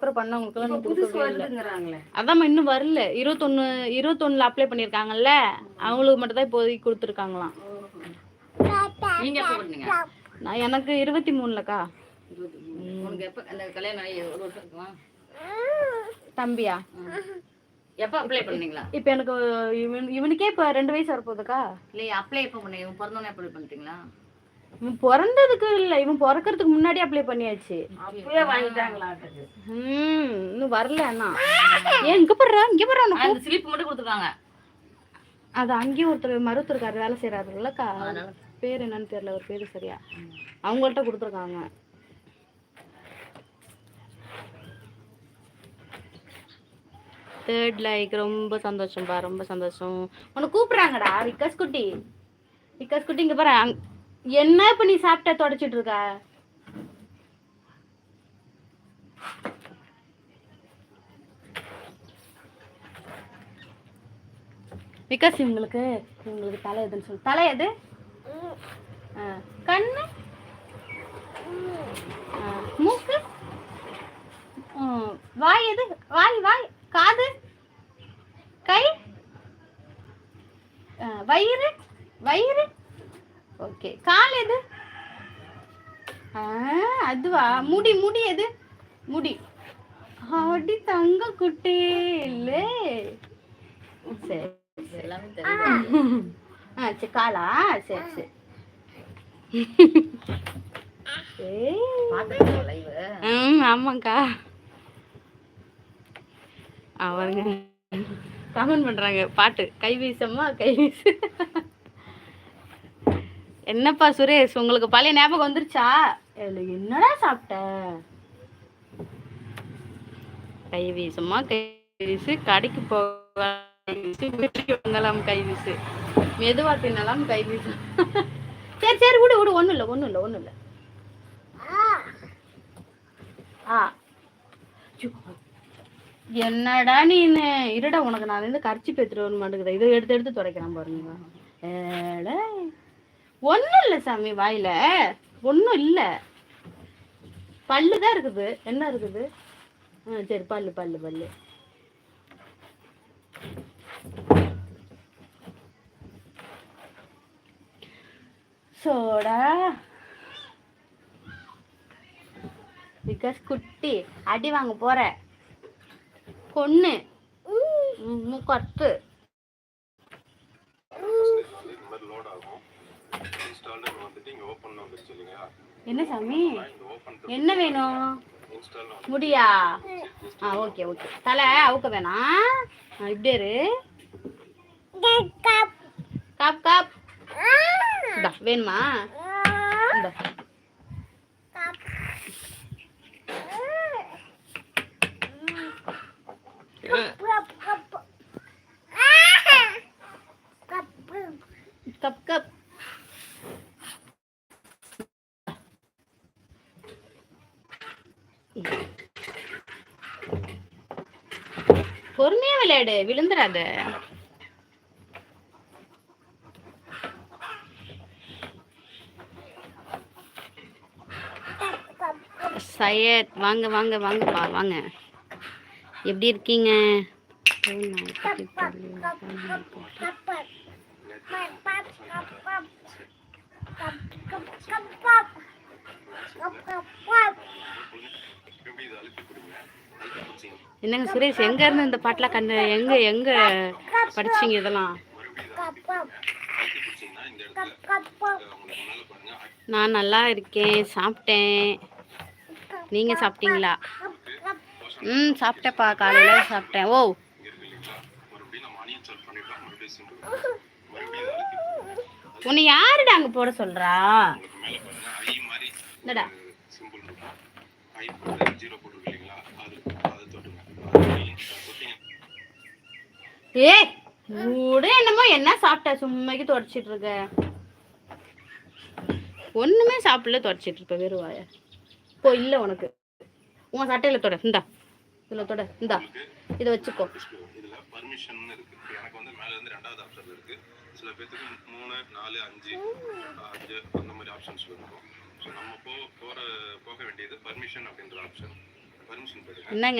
அப்புறம் பண்ணவங்களுக்குலாம் நீ கொடுக்கவே இல்லை அதாம்மா இன்னும் வரல. இருபத்தொன்னு இருபத்தொன்னுல அப்ளை பண்ணியிருக்காங்கல்ல அவங்களுக்கு மட்டும் தான் இப்போதைக்கு கொடுத்துருக்காங்களாம். நான் எனக்கு இருபத்தி மூணுலக்கா தம்பியா? எப்ப அப்ளை பண்ணீங்களா? இப்போ எனக்கு இவன் இவனுக்கே இப்போ ரெண்டு வயசு வரப்போகுதுக்கா. இல்லையே அப்ளை எப்ப பண்ணீங்க? பிறந்தோன்னே அப்ளை பண்ணிட்டீங்களா? இவன் பிறந்ததுக்கு இல்லை இவன் பிறக்கறதுக்கு முன்னாடி அப்ளை பண்ணியாச்சு. அப்பயே வாங்கிட்டாங்களா ம் இன்னும் வரல அண்ணா ஏன் இங்கே போடுறா இங்கே போடுறா அந்த ஸ்லிப் மட்டும் கொடுத்துருக்காங்க. அது அங்கேயும் ஒருத்தர் மருத்துவருக்கார் வேலை செய்கிறாருல்லக்கா அதனால. பேர் என்னன்னு தெரியல ஒரு பேர் சரியா. அவங்கள்ட்ட கொடுத்துருக்காங்க. தேர்ட் லைக் ரொம்ப சந்தோஷம்பா ரொம்ப சந்தோஷம். உன்னை கூப்பிடுறாங்கடா விகாஸ் குட்டி. விகாஸ் குட்டி இங்க பாரு என்ன இப்ப நீ சாப்பிட்ட தொடச்சிட்டு இருக்க? விகாஸ் இவங்களுக்கு இவங்களுக்கு தலை எதுன்னு சொல்லு. தலை எது? ஆ, கண்ணு? ஆ, மூக்கு? வாய் எது? வாய் வாய் காது? கை? ஆ, வயிறு? வயிறு? ஓகே. கால் எது? ஆ, அதுவா? முடி முடி எது? முடி. அடி தங்க குட்டி. இல்லே சரி காலா? சரி சரி. ஆமாங்க்கா அவருங்க கமெண்ட் பண்றாங்க. பாட்டு. கை வீசம்மா? கை வீசு. என்னப்பா சுரேஷ் உங்களுக்கு பழைய ஞாபகம் வந்துருச்சா? என்னடா சாப்பிட்ட? கை வீசம்மா கை வீசு கடைக்கு போக கை வீசு வீட்டுக்கு வந்தலாம் கை வீசு மெதுவா தின்னலாம் கை வீசு சரி சரி விடு விடு ஒன்றும் இல்லை ஒன்றும் இல்லை ஒன்றும் இல்லை. ஆ. என்னடா நீனு? இருடா உனக்கு நான் வந்து கரிச்சி பேத்துட்டு வர மாட்டேங்குது இதை எடுத்து எடுத்து துடைக்கிறேன் பாருங்க ஒன்றும் இல்லை சாமி வாயில. ஒன்றும் இல்லை. பல்லு தான் இருக்குது. என்ன இருக்குது? ஆ சரி பல்லு பல்லு பல்லு. சோடா. பிகாஸ் குட்டி அடி வாங்க போற. பொண்ணு. மூக்கத்து என்ன சாமி? என்ன வேணும்? முடியா? ஆ ஓகே ஓகே தலை அவுக்க வேணாம். ஆ, இப்படியே இரு. Cup cup. வேணுமா? Cup cup. பொறுமையா விளையாடு விழுந்துடாத சையத் வாங்க வாங்க வாங்கப்பா வாங்க எப்படி இருக்கீங்க என்னங்க சுரேஷ் எங்க இருந்து இந்த பாட்டெலாம் கண்டு எங்க எங்க படிச்சீங்க இதெல்லாம்? நான் நல்லா இருக்கேன் சாப்பிட்டேன். நீங்க சாப்பிட்டீங்களா? ம் சாப்பிட்டேப்பா காலையில சாப்பிட்டேன். ஓ. உன்னை யாருடா அங்க போட சொல்றா? என்னடா? ஏய் கூட என்னமோ என்ன சாப்பிட்ட? சும்மைக்கு தொடச்சிட்டு இருக்க ஒண்ணுமே சாப்பிடல தொடச்சிட்டு இருப்ப வெறும் வாய. போ இல்ல உனக்கு. உன் சட்டையில தொட இந்தா. இதுல தொட இந்தா. இதை வச்சுக்கோ. இதுல பர்மிஷன் இருக்கு இப்ப எனக்கு வந்து மேல இருந்து ரெண்டாவது ஆப்ஷன் இருக்கு சில பேத்துக்கு மூணு நாலு அஞ்சு அஞ்சு அந்த மாதிரி ஆப்ஷன்ஸ் இருக்கும் ஸோ நம்ம போ போற போக வேண்டியது பர்மிஷன் அப்படின்ற ஆப்ஷன் பர்மிஷன் போயிடுங்க என்னங்க?